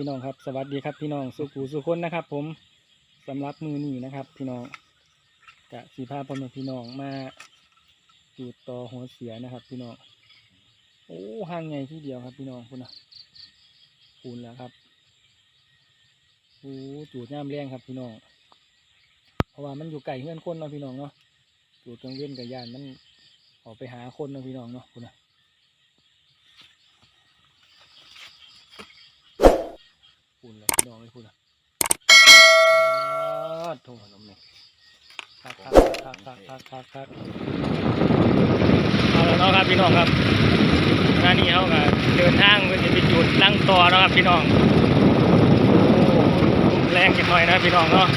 พี่น้องครับ สวัสดีครับพี่น้องสุขูสุคนนะครับ ผมสำหรับมือนี้นะครับ พี่น้องกะสีพาพ่อแม่พี่น้องมาจูดต่อหัวเสียนะครับ พี่น้องโอ้ห่างไงที่เดียวครับ พี่น้องคุณนะคูณแล้วครับโอ้จูดย่ามแรงครับ พี่น้องเพราะว่ามันอยู่ไกลเงื่อนคนเนาะพี่น้องเนาะจูดกลางเว้นกับยานมันออกไปหาคนเนาะพี่น้องเนาะคุณนะ คุณเลยพี่น้องเลยคุณอะอ้าวโถน้ำเนี่ยคักคักคักคักคักคักคักเอาแล้วครับพี่น้องครับงานนี้เขาก็เดินทางเพื่อจะไปจุดตั้งต่อนะครับพี่น้องโอ้แรงจังหน่อยนะพี่น้องเนาะ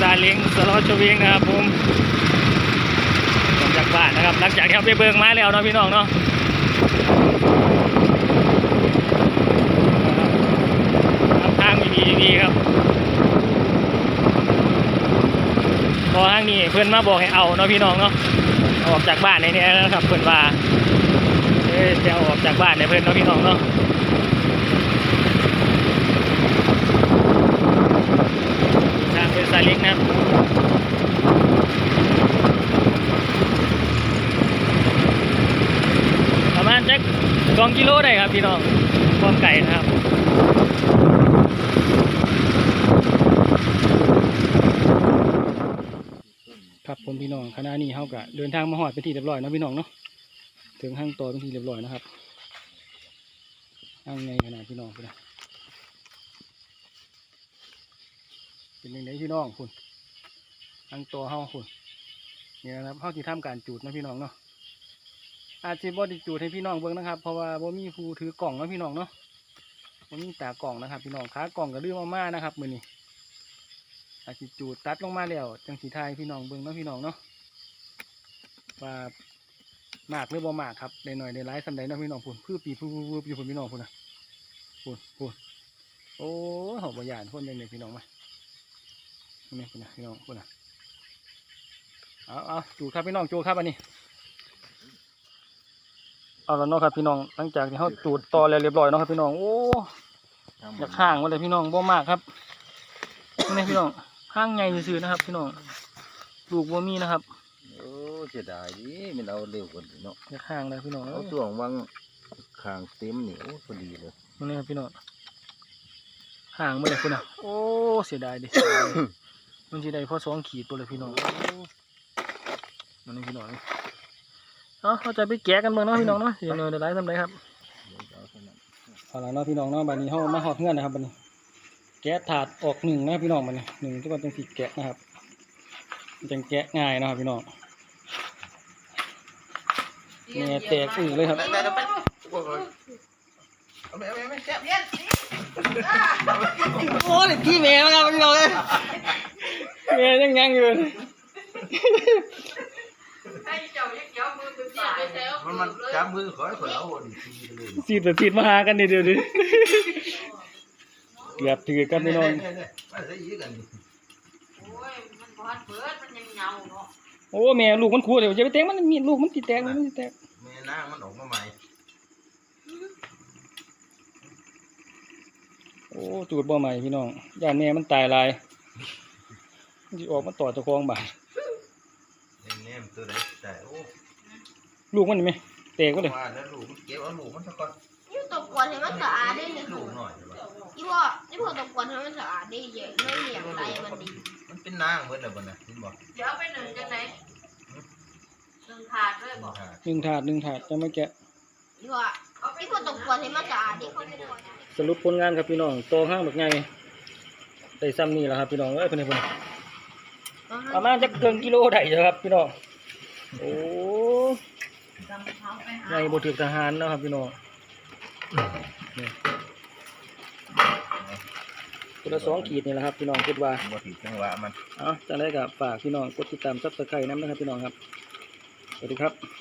ซาเล้งสล็อตชวิงนะครับผมจากบ้านนะครับหลังจากที่เราไปเบิงมาแล้วเนาะพี่น้องเนาะ ทางดีดีๆครับ พอทางนี้เพื่อนมาบอกให้เอาเนาะพี่น้องเนาะออกจากบ้านในนี้นะครับเพื่อนว่าเอ้ยจะอออกจากบ้านในเพื่อนเนาะพี่น้องเนาะทางเป็นสาเล็กนะประมาณจักสองกิโลได้ครับพี่น้องความไก่นะครับ ครับผม พี่น้องคณะนี้เขากะเดินทางมาหอดเป็นที่เรียบร้อยนะพี่น้องเนาะถึงห้างต่อเป็นที่เรียบร้อยนะครับห้างในขนาดพี่น้องคุณนะเป็นยังไงพี่น้องคุณห้างต่อเฮาคุณนี่นะครับเฮาที่ทำการจูดนะพี่น้องเนาะอาจจะบ่ได้จูดให้พี่น้องเบิ่งนะครับ เพราะว่าบ่มีผู้ถือกล่องนะพี่น้องเนาะบ่มีตากล่องนะครับ พี่น้องขากล่องก็ลืมเอาม่านะครับมือนี้ อาจิจูดตัดลงมาแล้วจังสีไทยพี่น้องเบิ่งเนาะพี่น้องเนาะว่ามากหรือบ่มากครับได้หน่อยได้หลายสำใดเนาะพี่น้องพุ่นพือปีพือพืออยู่พุ่นพี่น้องพุ่นนะพุ่นพุ่นโอ้หอบบ่ยานพ่นยังไงพี่น้องมานี่พุ่นนะพี่น้องพุ่นนะเอาเอาจูดครับพี่น้องจูดครับอันนี้เอาแล้วเนาะครับพี่น้องหลังจากที่เขาจูดต่อแล้วเรียบร้อยเนาะครับพี่น้องโอ้อยากห่างมาเลยพี่น้องบ่มากครับนี่พี่น้อง ห้างไงซื่อๆนะครับพี่น้องลูกบัวมีนะครับโอ้เสียดายดิมันเอาเร็วกว่านี้เนาะอย่าข้างเลยพี่น้องเอาตัวของวางคางเต็มนี่โอ้พอดีเลยมันนี่ครับพี่น้องห่างมาเลยคุณอะโอ้เสียดายดิเสียดายดิมันจะได้พอสองขีดตัวเลยพี่น้องโอ้มันนี่พี่น้องเนาะเขาจะไปแกะกันเบิ่งเนาะพี่น้องเนาะเดี๋ยวเดี๋ยวไล่ทำไรครับเอาเท่านั้นเอาละเนาะพี่น้องเนาะบัดนี้เขามาหอดเงื่อนนะครับบัดนี้ แกะถาดออกหนึ่งนะพี่น้องบัดนี้หนึ่งทุกคนต้องสีแกะนะครับมันจังแกะง่ายนะครับพี่น้องเนี่ยแตกอื่นเลยครับโอ้ยที่เมย์นะครับพี่น้องเลยเมย์ยังยังอยู่ให้เจ้ายักย้อมมือเป็นสายแล้วมันมันจับมือขอให้คนเอาอะดิทีเลยสีดแบบสีดมาหากันเดี๋ยวดิ เกือบถือกันพี่น้องเนี่ยเนี่ยมาใส่ยีกันดิโอ้ยมันบอดเปิดมันยังเงาเนาะโอ้แม่ลูกมันขูดเดี๋ยวจะไปแตงมันมีลูกมันติแตกมันติแตกแม่นางมันออกมาใหม่โอ้จูดบ่ใหม่พี่น้องย่านแม่มันตายลายมันจะออกมาต่อตะคองบ่าดเนี่ยเนี่ยมันตัวไหนแต่โอ้ลูกมันนี่ไหมแตกก็เลยว่าแล้วลูกมันเก็บเอาลูกมันซะก่อนนี่ตกกวนให้มันสะอาดได้นี่ลูกหน่อยเดี๋ยวว่า นี่พ่อนี่พ่อตกกวนให้มันสะอาดได้เยอะไม่เหนียวไรมันดีมันเป็นนางเหมือนเดิมนะเห็นบอกเดี๋ยวเอาไปหนึ่งจังไหนหนึ่งถาดด้วยบอกหนึ่งถาดหนึ่งถาดจะไม่แกะ นี่พ่อนี่พ่อตกกวนให้มันสะอาดได้เขาไม่ได้สรุปผลงานครับพี่น้องโตห้างแบบไงได้ซ้ำนี่แหละครับพี่น้องเอ้ยเพิ่นให้เพิ่นประมาณจะเกินกิโลได้เด้อครับพี่น้องโอ้ไงบถึกทหารเนาะครับพี่น้องนี่ คนละสองขีดนี่แหละครับพี่น้องคิดว่าบ่ถีจังหวะมัน เอาจังได้กับฝากพี่น้องกดติดตามซับสไครต์น้ำนะครับพี่น้องครับ สวัสดีครับ